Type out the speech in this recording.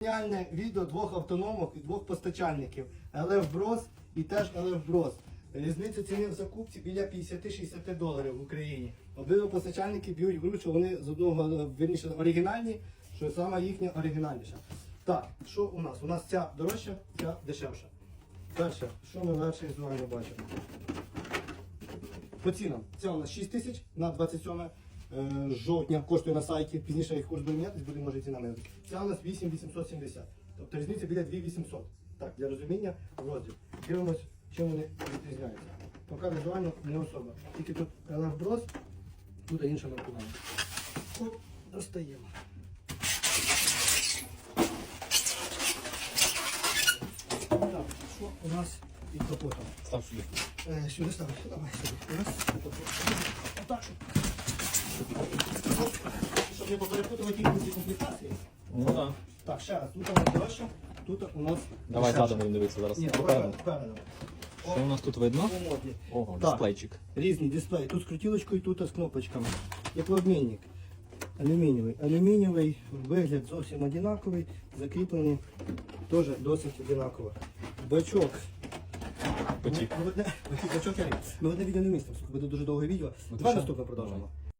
Геніальне відео двох автономок і двох постачальників ЛФ Брос і теж ЛФ Брос. Різниця ціни в закупці біля 50-60 доларів в Україні. Обидва постачальники б'ють гру, що вони з одного вірніше оригінальні, що саме їхня оригінальніша. Так, що у нас? У нас ця дорожча, ця дешевша. Перше, що ми перше візуально бачимо? По цінам. Ця у нас 6 тисяч на 27 е, жовтня коштує на сайті. Пізніше їх курс буде мінятись, буде може ціна менше. Ця у нас 8870. Тобто різниця біля 2800. Так, для розуміння розділ. Дивимось, чим вони відрізняються. Поки візуально не особа. Тільки тут LF тут інше маркування. От, достаємо. Так, що у нас під капотом? Став сюди. Е, Сюди ставиш. Давай сюди. Раз. Отак. Щоб не поперепутувати комплектації. Ну так. Так, ще раз. Тут у нас дорожче, тут у нас Давай дешевше. задом будемо дивитися зараз. Ні, Попереду. давай вперед. Що у нас тут видно? Ого, Так. дисплейчик. Різні дисплеї. Тут з крутілочкою, тут з кнопочками. Як обмінник. Алюмінієвий. Алюмінієвий вигляд зовсім однаковий, закріплений теж досить однаково. Бачок. Потік. Ми, ми одне, бачок, я рік. Ми одне відео не містимо, буде дуже довге відео. Ну, Давай наступне продовжимо.